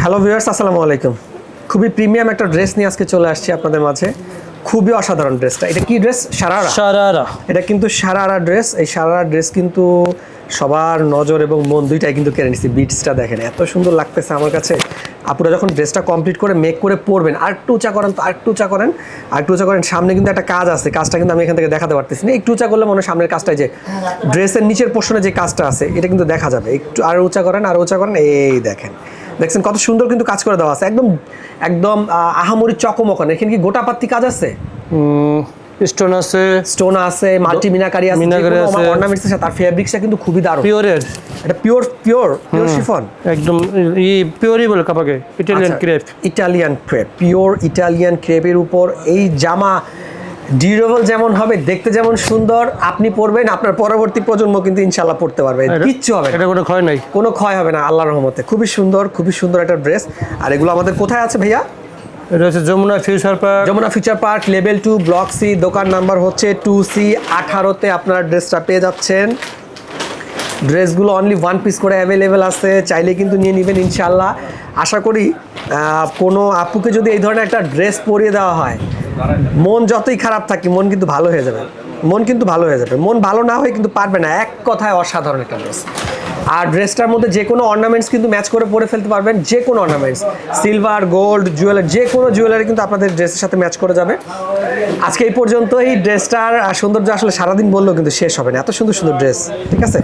Hello viewers আসসালামু আলাইকুম। খুবই প্রিমিয়াম একটা ড্রেস নিয়ে আজকে চলে আসছি আপনাদের মাঝে। খুবই অসাধারণ ড্রেসটা। এটা কি ড্রেস? সারারা? সারারা। এটা কিন্তু সারারা ড্রেস। এই সারারা ড্রেস কিন্তু সবার নজর এবং মন দুইটাই কিন্তু কেড়ে নিচ্ছি বিটসটা দেখেন এত সুন্দর লাগতেছে আমার কাছে। আপুরা যখন ড্রেসটা কমপ্লিট করে মেক করে পরবেন আর একটু উঁচা করেন তো আর একটু উঁচা করেন আর একটু উঁচা করেন সামনে কিন্তু একটা কাজ আছে। কাজটা কিন্তু আমি এখান থেকে দেখাতে পারতেছি না। একটু উঁচা করলে মনে হয় সামনের কাজটাই যে ড্রেসের নিচের পোর্শনে যে কাজটা আছে এটা কিন্তু দেখা যাবে। একটু আর উঁচা করেন আর উঁচা করেন এই দেখেন। দেখছেন কত সুন্দর কিন্তু কাজ করে দেওয়া আছে। একদম একদম আহামরি চকমকন। এখানে কি গোটা পাত্তি কাজ আছে? স্টোন আছে। স্টোন আছে মাল্টি মিনাকারি আছে মিনাকারি আছে। অর্নামেন্টস আছে তার ফেব্রিক্সটা কিন্তু খুবই দারুণ। পিওরের এটা পিওর পিওর পিওর শিফন একদম ই পিওরই বলে কাপাকে। Italian. Crepe Italian crepe pure Italian ক্রেপের উপর এই জামা ডিউরেবল যেমন হবে দেখতে যেমন সুন্দর আপনি পরবেন আপনার পরবর্তী প্রজন্ম কিন্তু ইনশাল্লাহ পড়তে পারবে। কিচ্ছু হবে এটা কোনো ক্ষয় নাই। কোনো ক্ষয় হবে না আল্লাহর রহমতে। খুবই সুন্দর খুবই সুন্দর একটা ড্রেস। আর এগুলো আমাদের কোথায় আছে ভাইয়া? এটা হচ্ছে Jamuna Future Park. Jamuna Future Park level two block C দোকান নাম্বার হচ্ছে টু সি আঠারোতে আপনারা ড্রেসটা পেয়ে যাচ্ছেন। ড্রেসগুলো অনলি ওয়ান পিস করে অ্যাভেলেবেল আছে চাইলে কিন্তু নিয়ে নেবেন ইনশাল্লাহ আশা করি কোনো আপুকে যদি এই ধরনের একটা ড্রেস পরিয়ে দেওয়া হয় মন যতই খারাপ থাকে মন কিন্তু ভালো হয়ে যাবে। মন কিন্তু ভালো হয়ে যাবে। মন ভালো না হয়ে কিন্তু পারবে না। এক কথায় অসাধারণ একটা ড্রেস আর ড্রেসটার মধ্যে যে কোনো অর্নামেন্টস কিন্তু ম্যাচ করে পরে ফেলতে পারবেন। যে কোনো অর্নামেন্টস সিলভার গোল্ড জুয়েলারি যে কোনো জুয়েলারি কিন্তু আপনাদের ড্রেসের সাথে ম্যাচ করে যাবে। আজকে এই পর্যন্ত এই ড্রেসটার সৌন্দর্য আসলে সারাদিন বললেও কিন্তু শেষ হবে না। এত সুন্দর সুন্দর ড্রেস ঠিক আছে?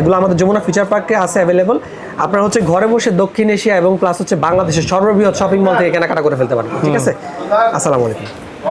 এগুলো আমাদের যমুনা ফিচার পার্কে আছে অ্যাভেলেবল আপনারা হচ্ছে ঘরে বসে দক্ষিণ এশিয়া এবং প্লাস হচ্ছে বাংলাদেশের সর্ববৃহৎ শপিং মল থেকে কেনাকাটা করে ফেলতে পারবেন। ঠিক আছে? আসসালামু আলাইকুম।